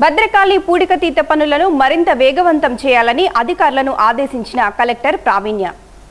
భద్రకాళి పూడికతీత పనులను మరింత వేగవంతం చేయాలని అధికారులను ఆదేశించిన కలెక్టర్ ప్రావీణ్య.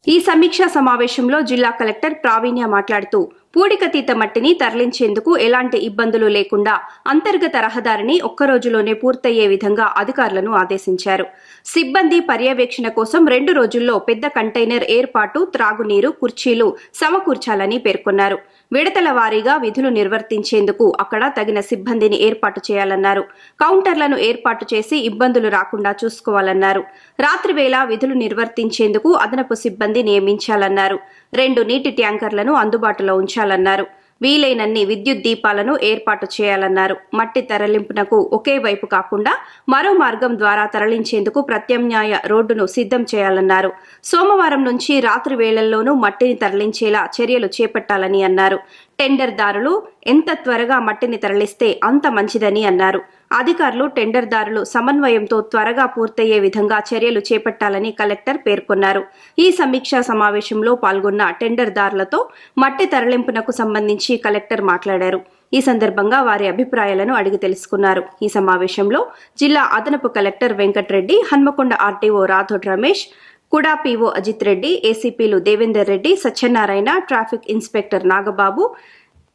ఈ సమీక్షా సమావేశంలో జిల్లా కలెక్టర్ ప్రావీణ్య మాట్లాడుతూ పూడికతీత మట్టిని తరలించేందుకు ఎలాంటి ఇబ్బందులు లేకుండా అంతర్గత రహదారిని ఒక్క రోజులోనే పూర్తయ్యే విధంగా అధికారులను ఆదేశించారు. సిబ్బంది పర్యవేక్షణ కోసం రెండు రోజుల్లో పెద్ద కంటైనర్ ఏర్పాటు త్రాగునీరు కుర్చీలు సమకూర్చాలని పేర్కొన్నారు. విడతల వారీగా విధులు నిర్వర్తించేందుకు అక్కడ తగిన సిబ్బందిని ఏర్పాటు చేయాలన్నారు. కౌంటర్లను ఏర్పాటు చేసి ఇబ్బందులు రాకుండా చూసుకోవాలన్నారు. రాత్రివేళ విధులు నిర్వర్తించేందుకు అదనపు సిబ్బంది నియమించాలన్నారు. రెండు నీటి ట్యాంకర్లను అందుబాటులో పెంచాలన్నారు వీలైనన్ని విద్యుత్ దీపాలను ఏర్పాటు చేయాలన్నారు. మట్టి తరలింపునకు ఒకే వైపు కాకుండా మరో మార్గం ద్వారా తరలించేందుకు ప్రత్యామ్నాయ రోడ్డును సిద్ధం చేయాలన్నారు. సోమవారం నుంచి రాత్రి వేళల్లోనూ మట్టిని తరలించేలా చర్యలు చేపట్టాలని అన్నారు. టెండర్దారులు ఎంత త్వరగా మట్టిని తరలిస్తే అంత మంచిదని అన్నారు. అధికారులు టెండర్దారులు సమన్వయంతో త్వరగా పూర్తయ్యే విధంగా చర్యలు చేపట్టాలని కలెక్టర్ పేర్కొన్నారు. ఈ సమీక్షా సమావేశంలో పాల్గొన్న టెండర్దారులతో మట్టి తరలింపునకు సంబంధించి కలెక్టర్ మాట్లాడారు. ఈ సందర్భంగా వారి అభిప్రాయాలను అడిగి తెలుసుకున్నారు. ఈ సమావేశంలో జిల్లా అదనపు collector Venkatreddy Hanamkonda RTO Rathod Ramesh KUDA PO Ajith Reddy ఏసీపీలు Devender Reddy Satyanarayana traffic inspector Nagababu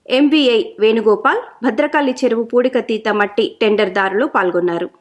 MVI Venugopal Bhadrakali చెరువు పూడికతీత మట్టి టెండర్దారులు పాల్గొన్నారు.